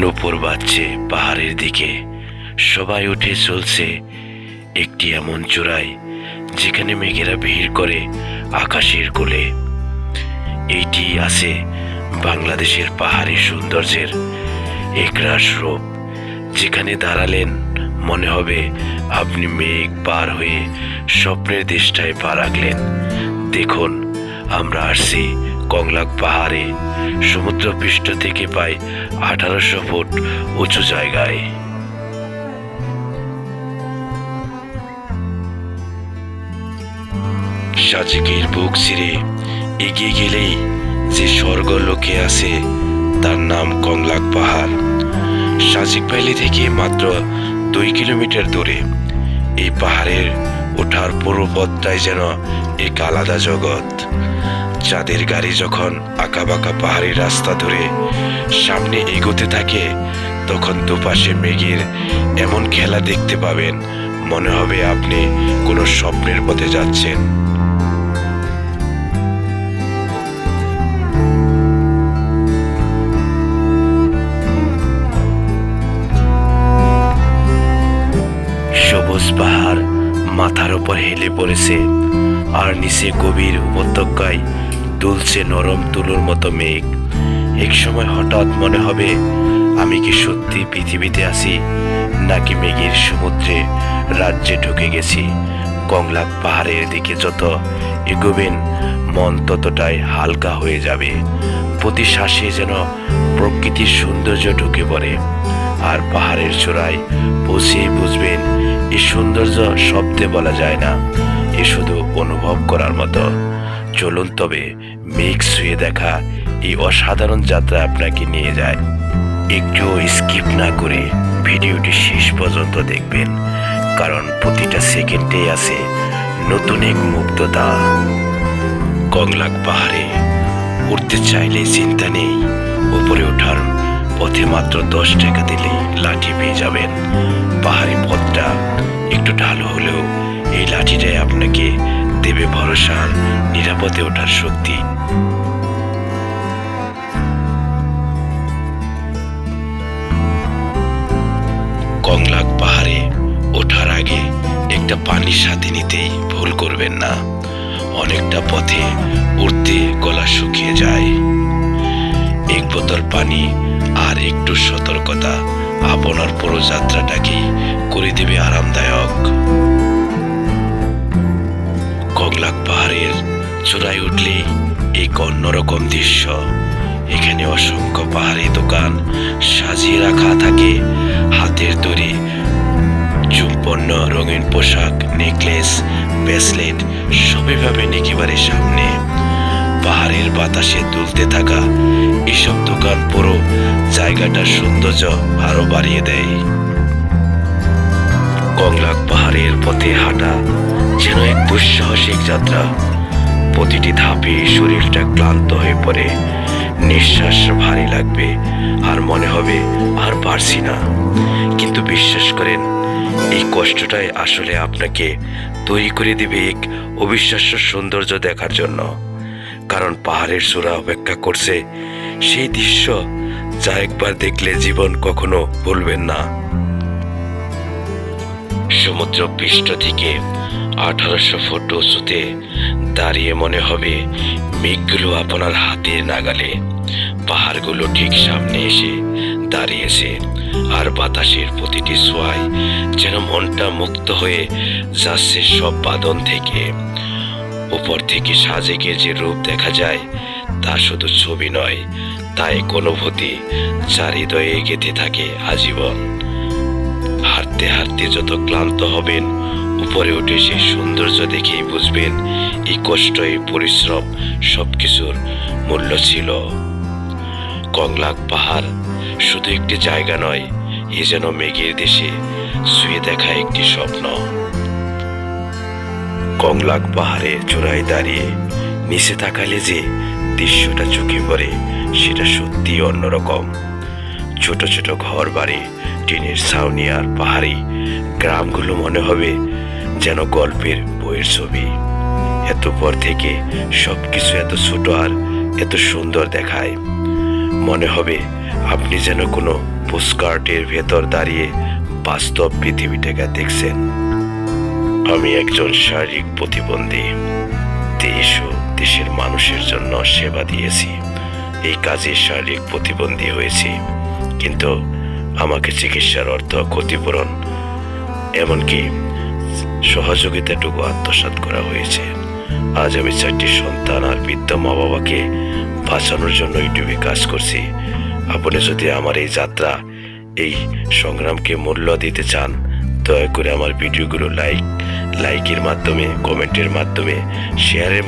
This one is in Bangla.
নূপুর বাজছে পাহাড়ের দিকে। সবাই উঠে চলছে একটি এমন চূড়ায়, যেখানে মেঘেরা ভিড় করে আকাশের কোলে। এইটি আছে বাংলাদেশের পাহাড়ি সৌন্দর্যের একরাশ রূপ, যেখানে দাঁড়ালেন মনে হবে আপনি মেঘ পার হয়ে স্বপ্নের দেশটায় পা রাখলেন। দেখুন, আমরা আসছি কংলাক পাহাড়ে সমুদ্রপৃষ্ঠ থেকে প্রায় আঠারোশো ফুট উঁচু জায়গায়। সাজিকের বুক ছিঁড়ে এগিয়ে গেলেই যে স্বর্গ লোকে আছে, তার নাম কংলাক পাহাড়। সাজিক ভ্যালি থেকে মাত্র দুই কিলোমিটার দূরে এই পাহাড়ের ওঠার পুরো পথটাই যেন এক আলাদা জগৎ। যাদের গাড়ি যখন আঁকাবাঁকা পাহাড়ি রাস্তা ধরে সামনে এগোতে থাকে, তখন দুপাশে মেঘের এমন খেলা দেখতে পাবেন, মনে হবে আপনি কোনো স্বপ্নের পথে যাচ্ছেন। সবুজ পাহাড় মাথার উপর হেলে পড়েছে, আর নিচে গভীর উপত্যকায় দুলছে নরম তুলোর মতো মেঘ। এক সময় হঠাৎ মনে হবে, আমি কি সত্যি পৃথিবীতে আছি, নাকি মেঘের সমুদ্রে রাজ্যে ঢুকে গেছি। কংলাক পাহাড়ের দিকে যত এগোবেন, মন ততটাই হালকা হয়ে যাবে। প্রতি শ্বাসে যেন প্রকৃতির সৌন্দর্য ঢুকে পড়ে। আর পাহাড়ের চূড়ায় পৌঁছেই বুঝবেন এই সৌন্দর্য শব্দে বলা যায় না, এ শুধু অনুভব করার মতো। চলুন তবে মেঘ শুয়ে দেখা এই অসাধারণ যাত্রা আপনাকে নিয়ে যায়। একটু স্কিপ না করে ভিডিওটি শেষ পর্যন্ত দেখবেন, কারণ প্রতিটা সেকেন্ডেই আছে নতুন এক মুগ্ধতা। কংলাক পাহাড়ে উঠতে চাইলে চিন্তা নেই, উপরে ওঠার পথে মাত্র দশ টাকা দিলে লাঠি পেয়ে যাবেন। পাহাড়ি পথটা একটু ঢালু হলেও এই লাঠিটাই আপনাকে দেবে ভরসা, নিরাপদে ওঠার শক্তি। কংলাক পাহাড়ে ওঠার আগে একটা পানির সাথে নিতেই ভুল করবেন না। অনেকটা পথে উঠতে গলা শুকিয়ে যায়। এক বোতল পানি আর একটু সতর্কতা আপনার পুরো যাত্রাটাকেই করে দেবে আরামদায়ক। অন্যরকম দৃশ্য? এখানে অসংখ্য পাহাড়ি দোকান সাজিয়ে রাখা থাকে। হাতের তৈরি চুম্পন্ন রঙিন পোশাক, নেকলেস, ব্রেসলেট সবই পাবেন সামনে। পাহাড়ের বাতাসে দুলতে থাকা এসব দোকান পুরো জায়গাটার সৌন্দর্য আরও বাড়িয়ে দেয়। কংলাক পাহাড়ের পথে হাঁটা যেন এক দুঃসাহসিক যাত্রা। প্রতিটি ধাপে শরীরটা ক্লান্ত হয়ে পড়ে। নিঃশ্বাস ভারী লাগবে, আর মনে হবে আর পারছি না। কিন্তু বিশ্বাস করেন, এই কষ্টটাই আসলে আপনাকে তৈরি করে দিবে এক অবিশ্বাস্য সৌন্দর্য দেখার জন্য। কারণ পাহাড়ের চূড়া অপেক্ষা করছে, সেই দৃশ্য যা একবার দেখলে জীবন কখনো ভুলবেন না। সমুদ্র পৃষ্ঠ থেকে আঠারোশো ফুট উঁচুতে দাঁড়িয়ে মনে হবে, মেঘগুলো আপনার হাতের নাগালে। পাহাড়গুলো ঠিক সামনে এসে দাঁড়িয়েছে, আর বাতাসের প্রতিটি ছোঁয়ায় যেন মনটা মুক্ত হয়ে যাচ্ছে সব বাদন থেকে। উপর থেকে সাজেকে যে রূপ দেখা যায়, তা শুধু ছবি নয়, তাই অনুভূতি যার হৃদয়ে গেঁথে থাকে আজীবন। হাঁটতে হাঁটতে যত ক্লান্ত হবেন উপরে উঠে সেই সৌন্দর্য দেখেই বুঝবেন এই কষ্ট এই পরিশ্রম সবকিছুর মূল্য ছিল। কংলাক পাহাড় শুধু একটি জায়গা নয়, এ যেন মেঘের দেশে শুয়ে দেখা একটি স্বপ্ন। কংলাক পাহাড়ের চূড়ায় দাঁড়িয়ে নিচে তাকালে যে দৃশ্যটা চোখে পড়ে, সেটা সত্যি অন্যরকম। ছোট ছোট ঘর বাড়ি টিনের ছাউনি আর পাহাড়ি গ্রামগুলো মনে হবে যেন গল্পের বইয়ের ছবি। এত পর থেকে সবকিছু এত ছোট আর এত সুন্দর দেখায়। মনে হবে আপনি যেন কোনো পোস্টকার্টের ভেতর দাঁড়িয়ে বাস্তব পৃথিবীটাকে দেখছেন। আমি একজন শারীরিক প্রতিবন্ধী। দেশ ও দেশের মানুষের জন্য সেবা দিয়েছি। এই কাজে শারীরিক প্রতিবন্ধী হয়েছি। কিন্তু আমাকে চিকিৎসার অর্থ ক্ষতিপূরণ, এমনকি সহযোগিতাটুকু আত্মসাৎ করা হয়েছে। আজ আমি চারটি সন্তান আর বৃদ্ধ মা বাবাকে বাঁচানোর জন্য ইউটিউবে কাজ করছি। আপনি যদি আমার এই যাত্রা, এই সংগ্রামকে মূল্য দিতে চান, দয়া করে আমার ভিডিওগুলো লাইক, লাইকের মাধ্যমে, কমেন্টের মাধ্যমে, শেয়ারের